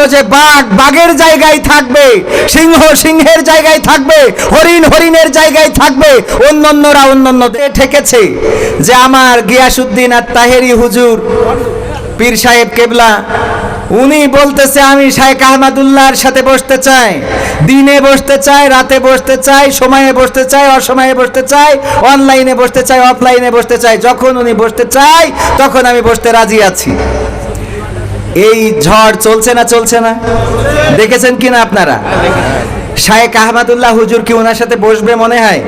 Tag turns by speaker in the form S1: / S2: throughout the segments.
S1: হলো যে, বাঘ, বাঘের জায়গায় থাকবে, সিংহ সিংহের জায়গায় থাকবে, হরিণ হরিণের জায়গায় থাকবে। অন্যান্যরা অন্যান্য ঠেকেছে যে, আমার গিয়াসুদ্দিন আর তাহেরি হুজুর, পীর সাহেব কেবলা, উনি বলতেছে আমি শাহেখ আহমদুল্লাহর সাথে বসতে চাই। দিনে বসতে চাই, রাতে বসতে চাই, সময়ে বসতে চাই, অসময়ে বসতে চাই, অনলাইনে বসতে চাই, অফলাইনে বসতে চাই। যখন উনি বসতে চাই তখন আমি বসতে রাজি আছি। এই ঝড় চলছে না চলছে না? দেখেছেন কিনা আপনারা? শায়েক আহমদুল্লাহ হুজুর কি ওনার সাথে বসবে মনে হয়?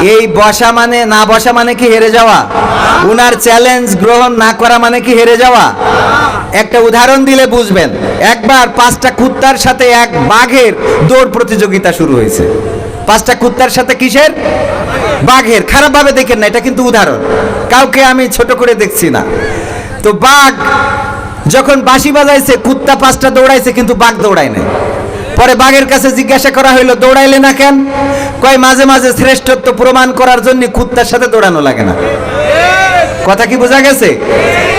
S1: এই বসা মানে না বসা মানে কি হেরে যাওয়া? উনার চ্যালেঞ্জ গ্রহণ না করা মানে কি হেরে যাওয়া? একটা উদাহরণ দিলে বুঝবেন। একবার পাঁচটা কুত্তার সাথে এক বাঘের দৌড় প্রতিযোগিতা শুরু হয়েছে। পাঁচটা কুত্তার সাথে কিসের? বাঘের। খারাপভাবে দেখেন না, এটা কিন্তু উদাহরণ। কাউকে আমি ছোট করে দেখছি না। তো বাঘ যখন বাঁশি বাজাইছে, কুত্তা পাঁচটা দৌড়াইছে, কিন্তু বাঘ দৌড়ায় নাই। পরে বাঘের কাছে জিজ্ঞাসা করা হইল, দৌড়াইলে না কেন? কয়, মাঝে মাঝে শ্রেষ্ঠত্ব প্রমাণ করার জন্য কুত্তার সাথে দৌড়ানো লাগে না। কথা কি বোঝা গেছে?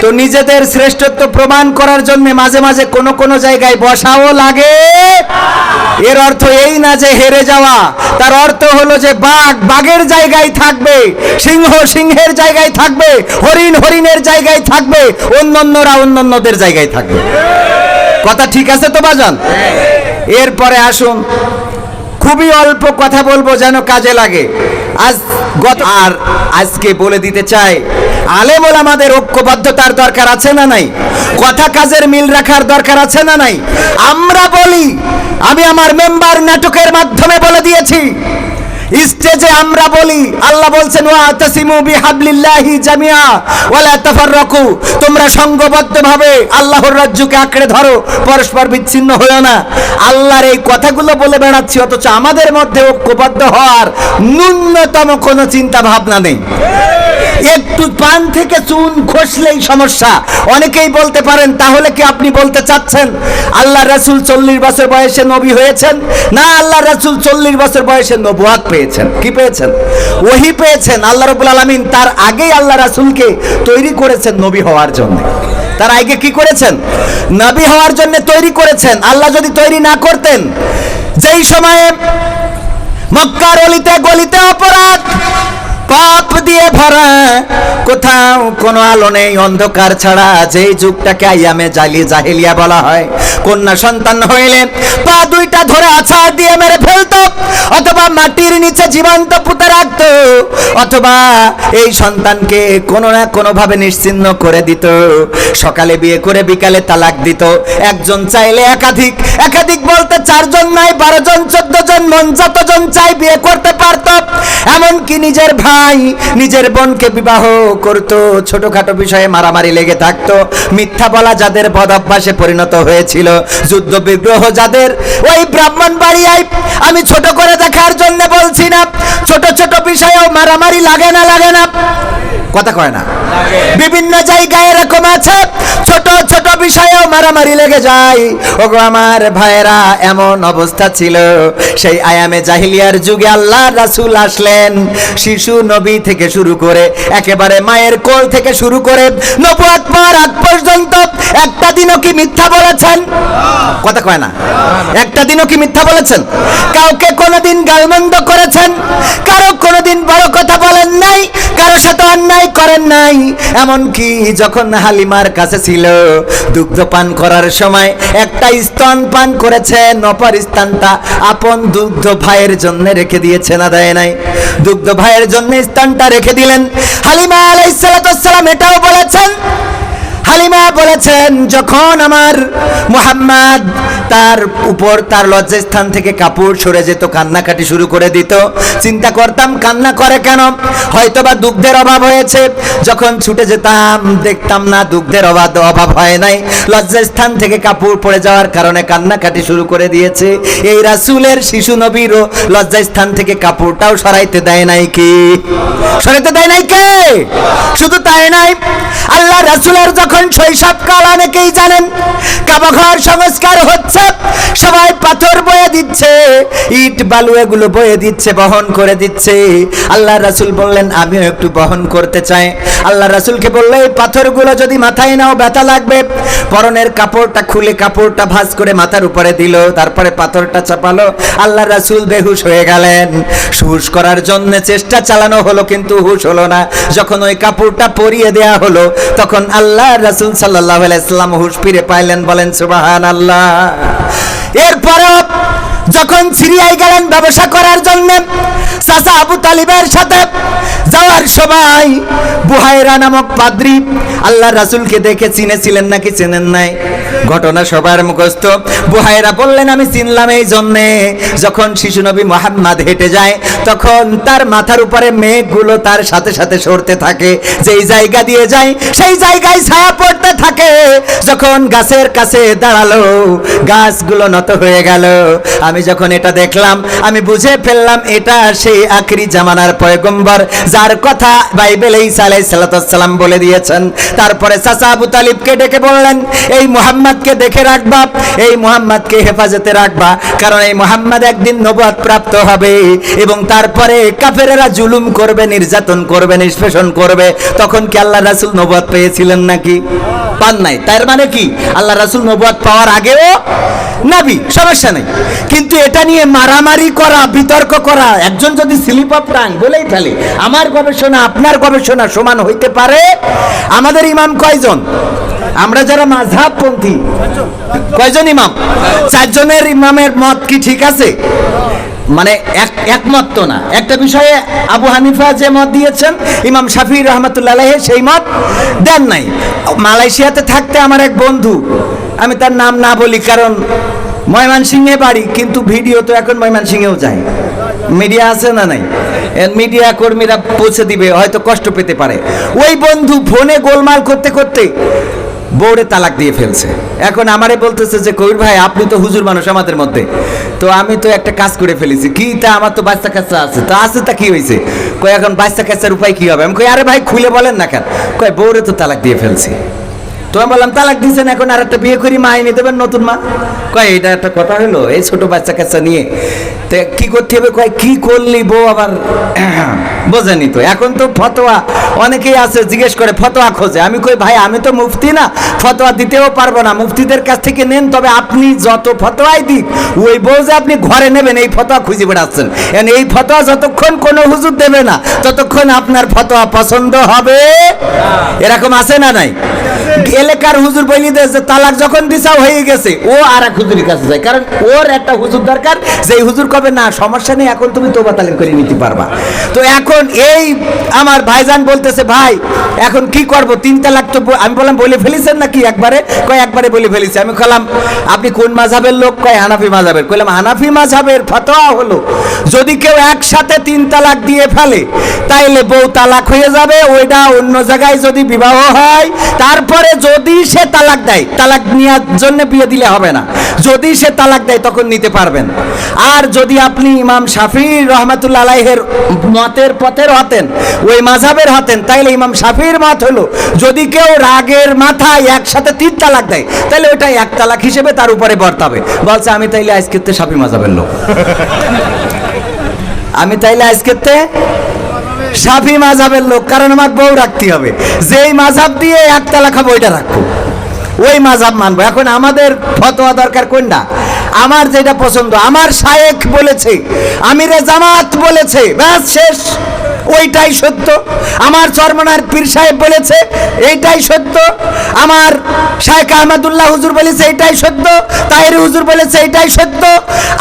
S1: তো নিজেদের শ্রেষ্ঠত্ব প্রমাণ করার জন্য মাঝে মাঝে কোনো কোনো জায়গায় বসাও লাগে। এর অর্থ এই না যে হেরে যাওয়া। তার অর্থ হলো যে বাঘ বাঘের জায়গায় থাকবে, সিংহ সিংহের জায়গায় থাকবে, হরিণ হরিণের জায়গায় থাকবে, অন্যান্যরা অন্যান্যদের জায়গায় থাকবে। কথা ঠিক আছে তো বাজান? এরপরে আসুন। খুবই অল্প কথা বলব যেন কাজে লাগে। আজ গত আর আজকে বলে দিতে চাই, আলেমল আমাদের ঐক্যবদ্ধতার দরকার আছে না নাই? কথা কাজের মিল রাখার দরকার আছে না নাই? আমরা বলি, আমি আমার মেম্বার নাটকের মাধ্যমে বলে দিয়েছি স্টেজে আমরা বলি, আল্লাহ বলছেন ওয়া তাসিমু বিহাবলিল্লাহি জামিয়া তোমরা সংঘবদ্ধভাবে আল্লাহর রাজ্যকে আঁকড়ে ধরো, পরস্পর বিচ্ছিন্ন হয়েও না। আল্লাহর এই কথাগুলো বলে বেড়াচ্ছি, অথচ আমাদের মধ্যে ঐক্যবদ্ধ হওয়ার ন্যূনতম কোনো চিন্তা ভাবনা নেই। একটু পান থেকে চুন খসলেই সমস্যা। অনেকেই বলতে পারেন, তাহলে কি আপনি বলতে চাচ্ছেন? আল্লাহ রাসূল চল্লিশ বছর বয়সে নবী হয়েছেন? না, আল্লাহ রাসূল চল্লিশ বছর বয়সে নবুয়াত পেয়েছেন। কি পেয়েছেন? ওহি পেয়েছেন। আল্লাহ রবুল আলমিন তার আগেই আল্লাহ রাসূলকে তৈরি করেছেন নবী হওয়ার জন্য। তার আগে কি করেছেন? নবী হওয়ার জন্য তৈরি করেছেন। আল্লাহ যদি তৈরি না করতেন, যেই সময়ে মক্কার অলিতে গলিতে অপরাধ পাপ দিয়ে ভরা। কোথাও কোনো আলো নেই, অন্ধকার ছাড়া। যেই যুগটাকে আইয়ামে জালি জাহিলিয়া বলা হয়। কন্যা সন্তান হইলে পা দুইটা ধরে আছাড় দিয়ে মেরে ফেলতো, অথবা মাটির নিচে জীবন্ত পুঁতে রাখতো, অথবা এই সন্তানকে কোনো না কোনো ভাবে নিশ্চিন্ন করে দিত। সকালে বিয়ে করে বিকালে তালাক দিত। একজন চাইলে একাধিক একাধিক বলতে চারজন নাই, বারো জন, চোদ্দ জন, মন যতজন চাই বিয়ে করতে পারত। এমনকি নিজের ভাই নিজের বোনকে বিবাহ করত ছোটখাটো বিষয়ে মারামারি লেগে থাকতো। মিথ্যা বলা যাদের বদ অভ্যাসে পরিণত হয়েছিল। যুদ্ধ বিগ্রহ যাদের ওই ব্রাহ্মণ বাড়িয়ায় আমি ছোট করে দেখার জন্য বলছি না। ছোট ছোট বিষয়েও মারামারি লাগে না লাগে না। কথা কয় না। বিভিন্ন জায়গায় এরকম আছে। ছোট মারামারি লেগে যায়। ওগো আমার ভাইয়েরা, এমন অবস্থা ছিল। সেই আয়ামে জাহিলিয়ার যুগে আল্লাহ রাসূল আসলেন। শিশু নবী থেকে শুরু করে একেবারে মায়ের কোল থেকে শুরু করে নবুয়াত পাওয়ার আগ পর্যন্ত একটা দিনও কি মিথ্যা বলেছেন? কথা কয় না। একটা দিনও কি মিথ্যা বলেছেন? কাউকে কোনোদিন গালমন্দ করেছেন? কারও কোনোদিন বড় কথা বলেন নাই? কারও সাথে অন্যায় করেন নাই? এমনকি যখন হালিমার কাছে ছিল দুগ্ধ পান করার সময় একটা স্তন পান করেছেন অপর স্থানটা আপন দুগ্ধ ভাইয়ের জন্য রেখে দিয়েছে, না দেয় নাই? দুগ্ধ ভাইয়ের জন্য স্থানটা রেখে দিলেন। হালিমা আলাইহিস সালাম এটাও বলেছেন হালিমা বলেছেন, যখন আমার মুহাম্মদ তার উপর, তার লজ্জাস্থান থেকে কাপড় সরে যেত, কান্নাকাটি শুরু করে দিত, চিন্তা করতাম, কান্না করে কেন? হয়তোবা দুগ্ধের অভাব হয়েছে। যখন ছুটে যেতাম, দেখতাম না, দুগ্ধের অভাব অভাব হয় নাই। লজ্জাস্থান থেকে কাপড় পড়ে যাওয়ার কারণে কান্নাকাটি শুরু করে দিয়েছে। এই রাসূলের শিশু নবীরও লজ্জাস্থান থেকে কাপড়টাও সরাইতে দেয় নাই কি? সরাইতে দেয় নাই কে? শুধু তাই নাই। আল্লাহ রাসূলের যখন শৈশবকাল অনেকেই জানেন, কাবাঘর সংস্কার হচ্ছে, সবাই পাথর বয়ে দিচ্ছে, ইট বালু এগুলো বয়ে দিচ্ছে, বহন করে দিচ্ছে। আল্লাহ রাসূল বললেন, আমিও একটু বহন করতে চাই। আল্লাহ রাসূলকে বললে, এই পাথরগুলো যদি মাথায় নাও, ব্যথা লাগবে। পরনের কাপড়টা খুলে কাপড়টা ভাঁজ করে মাথার উপরে দিল, তারপরে পাথরটা চাপালো। আল্লাহ রাসূল বেহুশ হয়ে গেলেন। হুশ করার জন্য চেষ্টা চালানো হলো, কিন্তু হুশ হলো না। যখন ওই কাপড়টা পরিয়ে দেয়া হলো, তখন আল্লাহ রাসূল সাল্লাল্লাহু আলাইহি সাল্লাম হুশ ফিরে পাইলেন, বলেন, সুবহানাল্লাহ। এরপরেও যখন সিরিয়ায় গেলেন ব্যবসা করার জন্য, চাচা আবু তালিবের সাথে যাওয়ার সময় বুহাইরা নামক পাদ্রি আল্লাহ রাসূলকে দেখে চিনেছিলেন নাকি চেনেন নাই? ঘটনা সবার মুখস্থ। বুহাইরা বললেন, আমি চিনলাম এই জন্যে। যখন শিশু নবী মোহাম্মদ হেঁটে যায়, তখন তার মাথার উপরে মেঘগুলো তার সাথে সাথে সরতে থাকে। যেই জায়গা দিয়ে যায়, সেই জায়গায় ছায়া পড়তে থাকে। যখন গাছের কাছে দাঁড়াল, গাছগুলো নত হয়ে গেল। আমি যখন এটা দেখলাম, আমি বুঝে ফেললাম, এটা সেই আখরি জামানার পয়গম্বর, যার কথা বাইবেল ঈসা আলাইহিস সালাম বলে দিয়েছেন। তারপরে চাচা আবু তালিবকে ডেকে বললেন, এই মুহাম্মদকে দেখে রাখবা, এই মুহাম্মদকে হেফাজতে রাখবা। কারণ এই মুহাম্মদ একদিন নবুয়ত প্রাপ্ত হবে এবং তারপরে কাফেরেরা জুলুম করবে, নির্যাতন করবে, নিষ্পেষণ করবে। তখন কি আল্লাহ রাসূল নবুয়ত পেয়েছিলেন নাকি? পান নাই। তার মানে কি? আল্লাহ রাসূল নবুয়ত পাওয়ার আগেও নাবি, সমস্যা নেই। কিন্তু এটা নিয়ে মারামারি করা, বিতর্ক করা, একজন যদি স্লিপ অফ টাং বলেই ফেলে, আমার গবেষণা, আপনার গবেষণা সমান হইতে পারে? আমাদের ইমাম কয়জন? আমরা যারা মাঝহাবপন্থী, কয়জন ইমাম? চারজনের ইমামের মত কি ঠিক আছে? মানে এক, একমত তো না। একটা বিষয়ে আবু হানিফা যে মত দিয়েছেন, ইমাম শাফি রহমতুল্লাহ সেই মত দেন নাই। মালয়েশিয়াতে থাকতে আমার এক বন্ধু, আমি তার নাম না বলি কারণ ময়মনসিংহে বাড়ি, কিন্তু ভিডিও তো এখন ময়মনসিংহেও যায়। মিডিয়া আছে না নাই? মিডিয়া কর্মীরা পৌঁছে দিবে, হয়তো কষ্ট পেতে পারে। ওই বন্ধু ফোনে গোলমাল করতে করতে বউরে তালাক দিয়ে ফেলছে। এখন আমারে বলতেছে যে, কবির ভাই, আপনি তো হুজুর মানুষ আমাদের মধ্যে। তো আমি তো একটা কাজ করে ফেলেছি। কি তা আমার তো বাচ্চা কাচ্চা আছে? তো আছে তা কি হয়েছে কই এখন বাচ্চা কাচ্চার উপায় কি হবে? আমি কই, আরে ভাই, খুলে বলেন না কেন? কই বউরে তো তালাক দিয়ে ফেলছি। তো আমি বললাম তালাক দিয়েছেন এখন আর একটা বিয়ে করি মা এনে দেবেন নতুন মা। কয় এটা একটা কথা হলো এই ছোট বাচ্চা কাচ্চা নিয়ে। তো কি করতে হবে? কয় কি করলি বউ আবার? বোঝেনি তো। এখন তো ফতোয়া অনেকেই আছে জিজ্ঞেস করে ফতোয়া খোঁজে? আমি কই ভাই আমি তো মুফতি না ফতোয়া দিতেও পারব না। মুফতিদের কাছ থেকে নেন তবে আপনি যত ফতোয়াই দিক ওই বউ যে আপনি ঘরে নেবেন এই ফতোয়া খুঁজে বেড়াচ্ছেন। And এই ফতোয়া যতক্ষণ কোনো হুজুর দেবে না ততক্ষণ আপনার ফতোয়া পছন্দ হবে। এরকম আছে না নাই? এলাকার হুজুর বলি যে তালাক যখন দিশাও হয়ে গেছে, ও আর এক হুজুরের কাছে যায়। কারণ ওর একটা হুজুর দরকার, যেই হুজুর কবে, না, সমস্যা নেই, এখন তুমি তোবা তালিম করে নিতে পারবা। তো এখন এই আমার ভাইজান বলতেছে, ভাই, এখন কি করব? তিন তালাক তো আমি বললাম, বলে ফেলেছেন নাকি একবারে? কয়, একবারে বলে ফেলেছি। আমি কলাম আপনি কোন মাঝাবের লোক? কয়, হানাফি মাঝাবের। কইলাম, হানাফি মাঝাবের ফতোয়া হলো, যদি কেউ একসাথে তিন তালাক দিয়ে ফেলে, তাইলে বউ তালাক হয়ে যাবে ওইটা অন্য জায়গায় যদি বিবাহ হয়, তারপরে যদি সে তালাক দেয়, তালাক নেওয়ার জন্য বিয়ে দিলে হবে না। যদি সে তালাক দেয়, তখন নিতে পারবেন। আর যদি আপনি ইমাম শাফি রহমাতুল্লাহ আলাইহের মতের পথের হতেন, ওই মাঝাবের হতেন, তাইলে ইমাম শাফির মত হলো, যদি কেউ রাগের মাথায় একসাথে তিন তালাক দেয় তাহলে ওটা এক তালাক হিসেবে তার উপরে বর্তাবে। বলছে, আমি তাইলে আজকের শাফি মাঝাবের লোক। আমি তাইলে আজকের সাফি মাঝাবের লোক, কারণ আমার বউ রাখতে হবে। যেই মাঝাব দিয়ে একতলা খাব, ওইটা রাখব। ওই মাঝাব মানবো। এখন আমাদের ফতোয়া দরকার কোনটা? আমার যেটা পছন্দ, আমার শায়েক বলেছে, আমিরে জামাত বলেছে, ব্যাস শেষ। ওইটাই সত্য। আমার চরমনার পীর সাহেব বলেছে, এইটাই সত্য। আমার শায়েখ আহমদুল্লাহ হুজুর বলেছে, এইটাই সত্য। তাইর হুজুর বলেছে, এইটাই সত্য।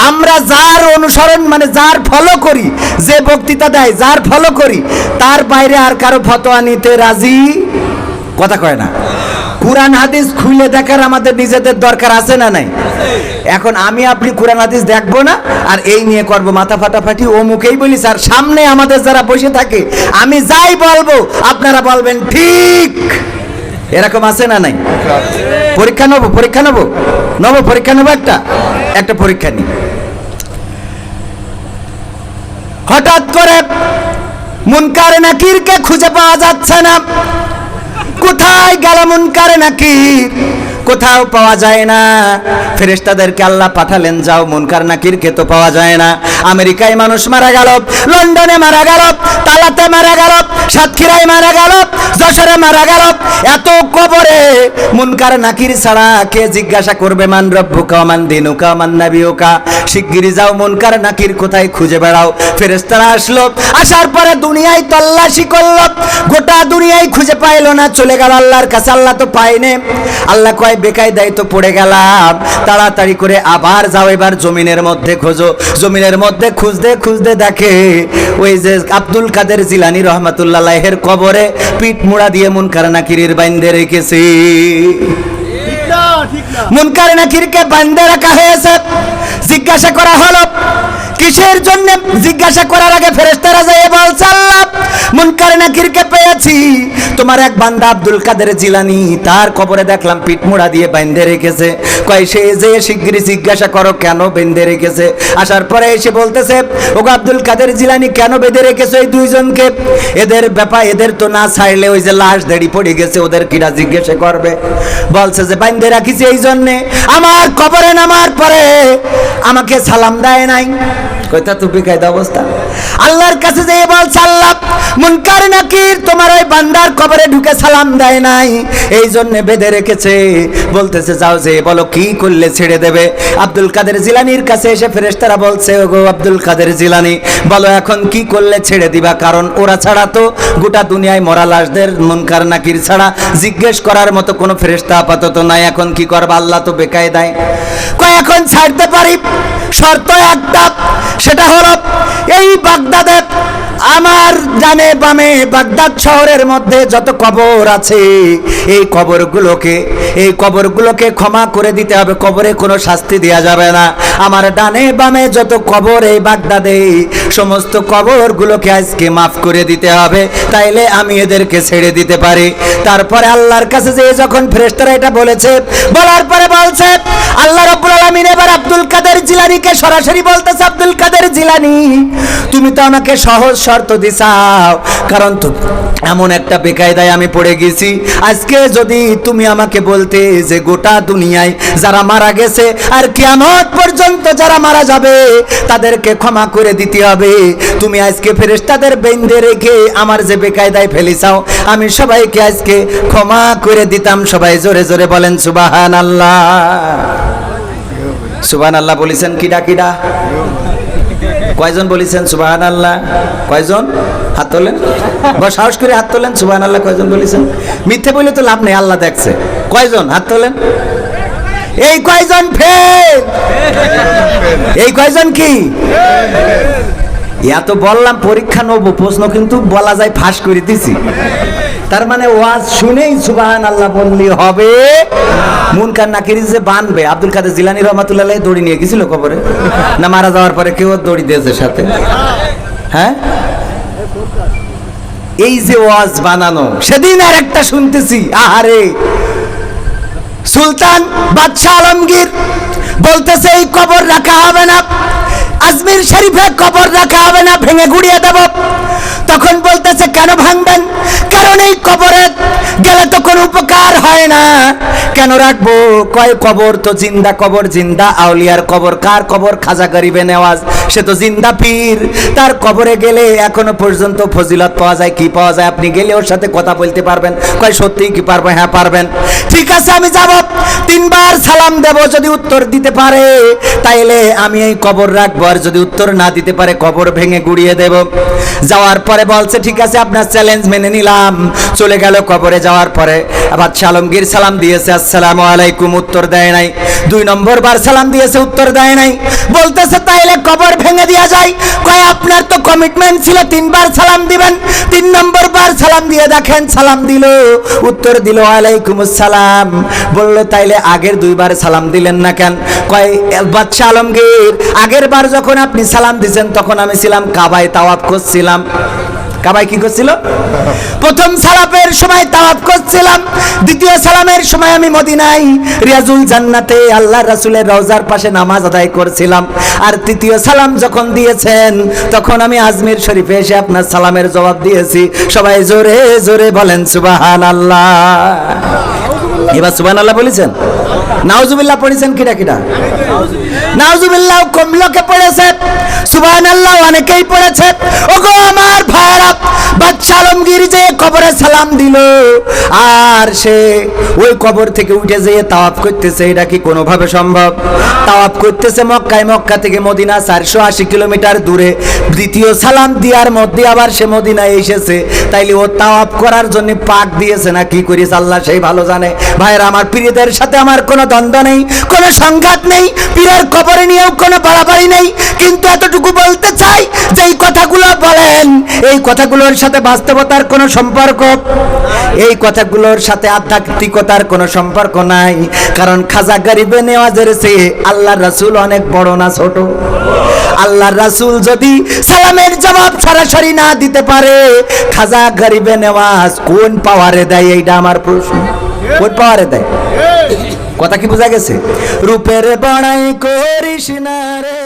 S1: আমরা যার অনুসরণ মানে যার ফলো করি, যে বক্তৃতা দেয়, যার ফলো করি, তার বাইরে আর কারও ফতোয়া নিতে রাজি কথা কয় না। কোরআন হাদিস খুলে দেখার আমাদের নিজেদের দরকার আছে না নাই? এখন আমি আপনি কোরআন হাদিস দেখব না, আর এই নিয়ে করব মাথা ফাটাফাটি ও মুখেই বলি, স্যার, সামনে আমাদের যারা বসে থাকে, আমি যাই বলব, আপনারা বলবেন, ঠিক। এরকম আছে না নাই? পরীক্ষা নেব পরীক্ষা নেব? নেব, পরীক্ষা নেব একটা? একটা পরীক্ষা নিই। হঠাৎ করে মুনকারে নাকিরকে খুঁজে পাওয়া যাচ্ছে না। কোথায় গেল কারে নাকির কোথাও পাওয়া যায় না। ফেরেশতাদেরকে আল্লাহ পাঠালেন, যাও, মুনকার নাকিরকে তো পাওয়া যায় না। আমেরিকায় মানুষ মারা গেল, লন্ডনে মারা গেল, তালাতে মারা গেল, সাতক্ষীরায় মারা গেল, যশোরে মারা গেল। এত কবরে মুনকার নাকির ছাড়া কে জিজ্ঞাসা করবে, মান রব্বুকা মান দিনুকা মান নাবিয়ুকা শিগগিরি যাও, মুনকার নাকির কোথায় খুঁজে বেড়াও। ফেরেশতারা আসলো, আসার পরে দুনিয়ায় তল্লাশি করল, গোটা দুনিয়ায় খুঁজে পাইলো না, চলে গেল আল্লাহর কাছে। আল্লাহ তো পাইনে আল্লাহ কয় বেকায় দায়িত্ব পড়ে গেলাম। তাড়াতাড়ি করে আবার যাও, এবার জমিনের মধ্যে খোঁজো। জমিনের মধ্যে খুঁজতে খুঁজতে দেখে ওই যে আব্দুল কাদের জিলানি রহমাতুল্লাহের কবরে পিঠ মুড়া দিয়ে মুনকার নাকিরের বাইন্ধে রেখেছে। মুনকার নাকিরকে বান্ধে রাখা হয়েছে। জিজ্ঞাসা করা হলো কিসের জন্য? জিজ্ঞাসা করার আগে ফেরেস্তারা যায় বলছে আল্লাহ মুনকার নাকিরকে পেয়েছি। তোমার এক বান্দা আব্দুল কাদের জিলানি, তার কবরে দেখলাম পিঠমুড়া দিয়ে বাইন্ধে রেখেছে। কয়, সে যে শিগগিরই জিজ্ঞাসা করো, কেন বেঁধে রেখেছে? আসার পরে এসে বলতেছে, ওগো আব্দুল কাদের জিলানি, কেন বেঁধে রেখেছে ওই দুইজনকে? এদের ব্যাপার, এদের তো না ছাড়লে ওই যে লাশ দেড়ি পড়ে গেছে, ওদের কিরা জিজ্ঞাসা করবে? বলছে যে বাইন্ধে রাখিছি এই জন্যে। আমার কবরে নামার পরে আমাকে সালাম দেয় নাই। তো অবস্থা। আল্লাহর কাছে মুনকার নাকির তোমার ওই বান্দার কবরে ঢুকে সালাম দেয় নাই। এই বেঁধে রেখেছে। বলতেছে, যাও যে, বলো কি করলে ছেড়ে দেবে? আব্দুল কাদের জিলানির কাছে এসে বলছে, ওগো আব্দুল কাদের জিলানি, বলো এখন কি করলে ছেড়ে দিবা? কারণ ওরা ছাড়া তো গোটা দুনিয়ায় মরা লাশদের মুনকার নাকির ছাড়া জিজ্ঞেস করার মতো কোনো ফেরেশতা আপাতত নাই। এখন কি করবা? আল্লাহ তো বেকায় দেয় কয়, এখন ছাড়তে পারি? শর্ত একটা সেটা হলো এই বাগদাদে আমার জানে বামে বাগদাদ শহরের মধ্যে যত কবর আছে, এই কবরগুলোকে এই কবরগুলোকে ক্ষমা করে দিতে হবে, কবরে কোনো শাস্তি দেওয়া যাবে না। আমার ডানে বামে যত কবর, এই বাগদাদে সমস্ত কবরগুলোকে আজকে মাফ করে দিতে হবে, তাইলে আমি এদেরকে ছেড়ে দিতে পারি। তারপরে আল্লাহর কাছে যে যখন ফেরেশতারা এটা বলেছে, বলার পরে বলছে, আল্লাহ রাব্বুল আলামিন এবার আব্দুল কাদের জিলানিকে সরাসরি বলতেছে, আব্দুল কাদের জিলানি, তুমি তো আমাকে সহজ শর্ত দিছাও। কারণ তো এমন একটা বেকায়দায় আমি পড়ে গেছি। আজকে যদি তুমি আমাকে বলতে যে গোটা দুনিয়ায় যারা মারা গেছে, আর কিয়ামত পর্যন্ত যারা মারা যাবে, তাদেরকে ক্ষমা করে দিতে হবে। তুমি আজকে ফেরেশতাদের বেঁধে রেখে আমার যে বেকায়দায় ফেলিছাও, আমি সবাইকে আজকে ক্ষমা করে দিতাম। সবাই জোরে জোরে বলেন সুবাহান আল্লাহ সুবাহান আল্লাহ বলেছেন কিডা কিডা? কয়জন বলেছেন সুবাহান আল্লাহ কয়জন? হাত তোলেন। বা সাহস করে হাত তোলেন সুবাহান আল্লাহ কয়জন বলেছেন? মিথ্যে বললে তো লাভ নেই, আল্লাহ দেখছে। কয়জন? হাত তোলেন। এই কয়জন ফেল? এই কয়জন কি? এত বললাম, পরীক্ষা নেব, প্রশ্ন কিন্তু বলা যায় ফাঁস করে দিছি। তার মানে ওয়াজ শুনেই সুবাহান আল্লাহ বললি হবে। মুনকার নাকির যে বানবে। আব্দুল কাদের জিলানি রহমাতুল্লাহ দড়ি নিয়ে গেছিল কবরে। না মারা যাওয়ার পরে কেউ দড়ি দিয়েছে সাথে। হ্যাঁ? এই যে ওয়াজ বানানো, সেদিন আর একটা শুনতেছি, আহারে। সুলতান বাদশাহ আলমগীর বলতেছে, এই কবর রাখা হবে না। আজমির শরীফে কবর রাখা হবে না, ভেঙে গুড়িয়ে দেব। তখন বলতেছে, কেন ভাঙবেন? কারণ এই কবরে গেলে তো কোনো উপকার হয় না। কেন রাখব? কয় কবর? তো জিন্দা কবর, জিন্দা আউলিয়ার কবর। কার কবর? খাজা গরিবে নেওয়াজ। সে তো জিন্দা পীর। তার কবরে গেলে এখনও পর্যন্ত ফজিলত পাওয়া যায়, কি পাওয়া যায়? আপনি গেলে ওর সাথে কথা বলতে পারবেন। কয়, সত্যিই কি পারব? হ্যাঁ পারবেন। ঠিক আছে, আমি যাব। তিনবার সালাম দেব যদি উত্তর দিতে পারে। তাইলে আমি এই কবর রাখব। আর যদি উত্তর না দিতে পারে, কবর ভেঙে গুড়িয়ে দেব। যাওয়ার পরে বলছে, ঠিক আছে, আপনার চ্যালেঞ্জ মেনে নিলাম। চলে গেল কবরে যাওয়ার পরে। আবার আলমগীর সালাম দিয়েছে আসসালামু আলাইকুম উত্তর দেয় নাই। দুই নম্বর বার সালাম দিয়েছে, উত্তর দেয় নাই। বলতেছে, তাইলে কবর ভেঙে দেওয়া যায়। কয়, আপনার তো কমিটমেন্ট ছিল, তিনবার সালাম দিবেন। তিন নম্বর বার সালাম দিয়ে দেখেন, সালাম দিল। উত্তর দিল, আলাইকুম সালাম বলল, তাইলে আগের দুইবার সালাম দিলেন না কেন? কয় বাদশাহ আলমগীর, আগের বার যখন আপনি সালাম দিয়েছেন তখন আমি ছিলাম কাবায় তাওয়াফ করছিলাম। কাবাই কি করছিল? প্রথম সালাপের সময় তাওয়াফ করছিলাম। দ্বিতীয় সালামের সময় আমি মদিনায় রিয়াজুল জান্নাতে আল্লাহ রাসূলের রওজার পাশে নামাজ আদায় করছিলাম। আর তৃতীয় সালাম যখন দিয়েছেন, তখন আমি আজমির শরীফে এসে আপনার সালামের জবাব দিয়েছি। সবাই জোরে জোরে বলেন সুবাহান আল্লাহ এবার সুবাহান আল্লাহ বলেছেন? নাউজুবিল্লাহ পড়েছেন কিরা কিরা নাউজুবিল্লাহ কম লোকে পড়েছে। সুবহান আল্লাহ অনেকেই পড়েছে। ওগো কবরে সালাম দিল। আর সে ওই কবর থেকে উঠে যেয়ে তাওয়াফ করতেছে। এটা কি কোনোভাবে সম্ভব? তাওয়াফ করতেছে মক্কায়। মক্কা থেকে মদিনা চারশো আশি কিলোমিটার দূরে। দ্বিতীয় সালাম দেওয়ার মধ্যে আবার সে মদিনায় এসেছে। তাইলে ও তাওয়াফ করার জন্য পাক দিয়েছে না কি করিস আল্লাহ সেই ভালো জানে। ভাইয়েরা, আমার প্রিয়দের সাথে আমার কোনো দ্বন্দ্ব নেই, কোনো সংঘাত নেই। পীরের কবরে নিয়েও কোনো বাড়াবাড়ি নেই। কিন্তু এতটুকু বলতে চাই এই কথাগুলোর সাথে বাস্তবতার কোনো সম্পর্ক? এই কথাগুলোর সাথে আধ্যাত্মিকতার কোনো সম্পর্ক নাই। কারণ খাজা গরিবে নেওয়াজের চেয়ে আল্লাহ রাসূল অনেক বড় না ছোট? আল্লাহ রাসূল যদি সালামের জবাব সরাসরি না দিতে পারে, খাজা গরিবে নেওয়াজ কোন পাওয়ারে দেয়? এইটা আমার প্রশ্ন। কোন পাওয়ারে দেয়? কথা কি বোঝা গেছে? রূপের বড়াই করিস না রে।